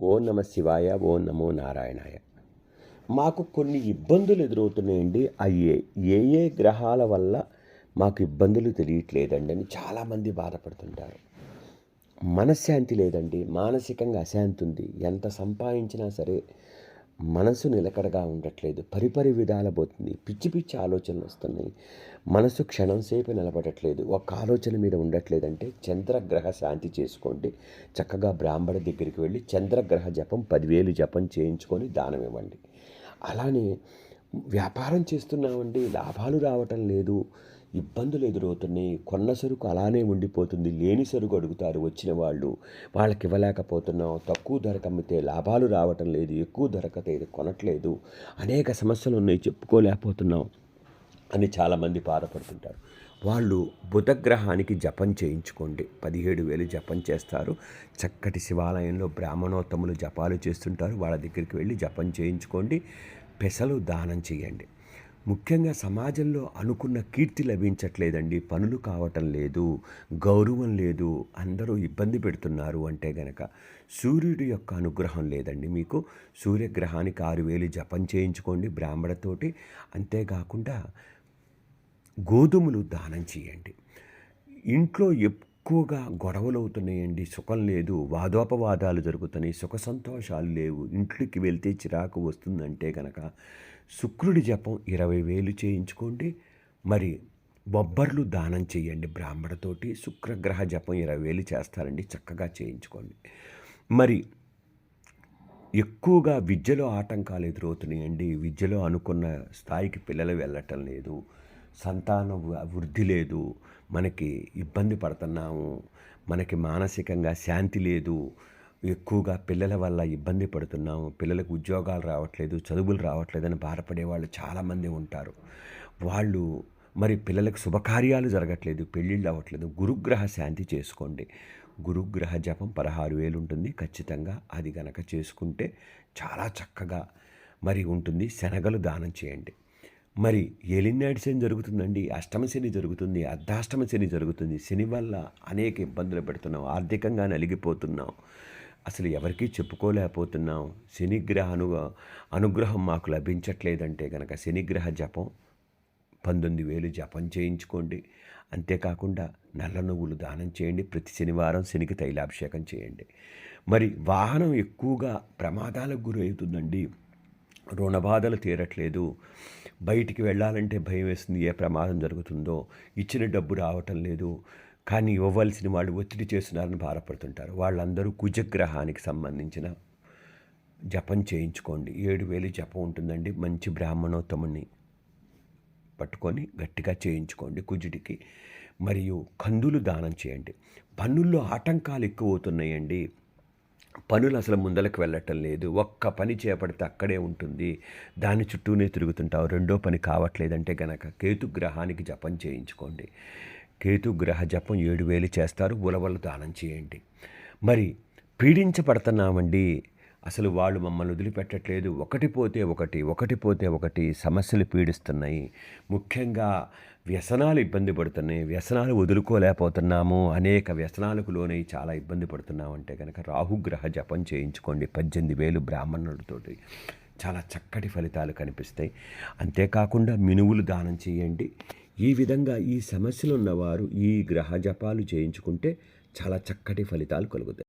ఓం నమ శివాయ ఓం నమో నారాయణాయ. మాకు కొన్ని ఇబ్బందులు ఎదురవుతున్నాయండి. అయ్యే ఏ ఏ గ్రహాల వల్ల మాకు ఇబ్బందులు తెలియట్లేదండి అని చాలామంది బాధపడుతుంటారు. మనశ్శాంతి లేదండి మానసికంగా అశాంతి ఉంది. ఎంత సంపాదించినా సరే మనసు నిలకడగా ఉండట్లేదు. పరిపరి విధాల పోతుంది. పిచ్చి పిచ్చి ఆలోచనలు వస్తున్నాయి. మనసు క్షణం సేపు నిలబడట్లేదు. ఒక ఆలోచన మీద ఉండట్లేదంటే చంద్రగ్రహ శాంతి చేసుకోండి. చక్కగా బ్రాహ్మణ దగ్గరికి వెళ్ళి చంద్రగ్రహ జపం పదివేలు జపం చేయించుకొని దానం ఇవ్వండి. అలానే వ్యాపారం చేస్తున్నామండి లాభాలు రావటం లేదు ఇబ్బందులు ఎదురవుతున్నాయి కొన్న సరుకు అలానే ఉండిపోతుంది లేని సరుకు అడుగుతారు వచ్చిన వాళ్ళు. వాళ్ళకి ఇవ్వలేకపోతున్నాం తక్కువ ధరకు అమ్మితే లాభాలు రావటం లేదు ఎక్కువ ధరకతే కొనట్లేదు. అనేక సమస్యలు ఉన్నాయి చెప్పుకోలేకపోతున్నాం అని చాలామంది బాధపడుతుంటారు. వాళ్ళు బుధగ్రహానికి జపం చేయించుకోండి. పదిహేడు వేలు జపం చేస్తారు. చక్కటి శివాలయంలో బ్రాహ్మణోత్తములు జపాలు చేస్తుంటారు. వాళ్ళ దగ్గరికి వెళ్ళి జపం చేయించుకోండి. పెసలు దానం చేయండి. ముఖ్యంగా సమాజంలో అనుకున్న కీర్తి లభించట్లేదండి. పనులు కావటం లేదు గౌరవం లేదు అందరూ ఇబ్బంది పెడుతున్నారు అంటే గనక సూర్యుడి యొక్క అనుగ్రహం లేదండి మీకు. సూర్యగ్రహానికి ఆరు వేలు జపం చేయించుకోండి బ్రాహ్మణతోటి. అంతేకాకుండా గోధుమలు దానం చేయండి. ఇంట్లో ఎక్కువగా గొడవలు అవుతున్నాయండి సుఖం లేదు. వాదోపవాదాలు జరుగుతున్నాయి. సుఖ సంతోషాలు లేవు. ఇంట్లోకి వెళ్తే చిరాకు వస్తుందంటే కనుక శుక్రుడి జపం ఇరవై వేలు చేయించుకోండి. మరి బొబ్బర్లు దానం చేయండి బ్రాహ్మణతోటి శుక్రగ్రహ జపం ఇరవై వేలు చేస్తారండి. చక్కగా చేయించుకోండి. మరి ఎక్కువగా విద్యలో ఆటంకాలు ఎదురవుతున్నాయండి. విద్యలో అనుకున్న స్థాయికి పిల్లలు వెళ్ళటం లేదు. సంతాన వృద్ధి లేదు మనకి ఇబ్బంది పడుతున్నాము మనకి మానసికంగా శాంతి లేదు ఎక్కువగా పిల్లల వల్ల ఇబ్బంది పడుతున్నాము పిల్లలకు ఉద్యోగాలు రావట్లేదు చదువులు రావట్లేదని బాధపడే వాళ్ళు చాలామంది ఉంటారు. వాళ్ళు మరి పిల్లలకు శుభకార్యాలు జరగట్లేదు పెళ్ళిళ్ళు అవ్వట్లేదు గురుగ్రహ శాంతి చేసుకోండి. గురుగ్రహ జపం పదహారు వేలు ఉంటుంది. ఖచ్చితంగా అది గనక చేసుకుంటే చాలా చక్కగా మరి ఉంటుంది. శనగలు దానం చేయండి. మరి ఏలినాడు శని జరుగుతుందండి అష్టమ శని జరుగుతుంది అర్ధాష్టమ శని జరుగుతుంది. శని వల్ల అనేక ఇబ్బందులు పెడుతున్నాం ఆర్థికంగా నలిగిపోతున్నాం. అసలు ఎవరికీ చెప్పుకోలేకపోతున్నాం. శనిగ్రహ అను అనుగ్రహం మాకు లభించట్లేదంటే కనుక శనిగ్రహ జపం పంతొమ్మిది వేలు జపం చేయించుకోండి. అంతేకాకుండా నల్ల నువ్వులు దానం చేయండి ప్రతి శనివారం శనికి తైలాభిషేకం చేయండి. మరి వాహనం ఎక్కువగా ప్రమాదాలకు గురవుతుందండి. రుణబాధలు తీరట్లేదు. బయటికి వెళ్ళాలంటే భయం వేస్తుంది ఏ ప్రమాదం జరుగుతుందో. ఇచ్చిన డబ్బు రావటం లేదు. కానీ ఇవ్వవలసిన వాళ్ళు ఒత్తిడి చేస్తున్నారని బాధపడుతుంటారు. వాళ్ళందరూ కుజగ్రహానికి సంబంధించిన జపం చేయించుకోండి. ఏడు వేలు జపం ఉంటుందండి. మంచి బ్రాహ్మణోత్తముని పట్టుకొని గట్టిగా చేయించుకోండి కుజుడికి. మరియు కందులు దానం చేయండి. పన్నుల్లో ఆటంకాలు ఎక్కువ అవుతున్నాయండి పనులు అసలు ముందలకు వెళ్ళటం లేదు. ఒక్క పని చేపడితే అక్కడే ఉంటుంది. దాని చుట్టూనే తిరుగుతుంటావు. రెండో పని కావట్లేదంటే గనక కేతుగ్రహానికి జపం చేయించుకోండి. కేతుగ్రహ జపం ఏడు వేలు చేస్తారు. ఉలవలు దానం చేయండి. మరి పీడించబడుతున్నామండి. అసలు వాళ్ళు మమ్మల్ని వదిలిపెట్టట్లేదు. ఒకటి పోతే ఒకటి ఒకటి పోతే ఒకటి సమస్యలు పీడిస్తున్నాయి. ముఖ్యంగా వ్యసనాలు ఇబ్బంది పడుతున్నాయి. వ్యసనాలు వదులుకోలేకపోతున్నాము. అనేక వ్యసనాలకు లోనై చాలా ఇబ్బంది పడుతున్నాము అంటే కనుక రాహుగ్రహ జపం చేయించుకోండి. పద్దెనిమిది వేలు బ్రాహ్మణులతోటి. చాలా చక్కటి ఫలితాలు కనిపిస్తాయి. అంతేకాకుండా మినువులు దానం చేయండి. ఈ విధంగా ఈ సమస్యలు ఉన్నవారు ఈ గ్రహ జపాలు చేయించుకుంటే చాలా చక్కటి ఫలితాలు కలుగుతాయి.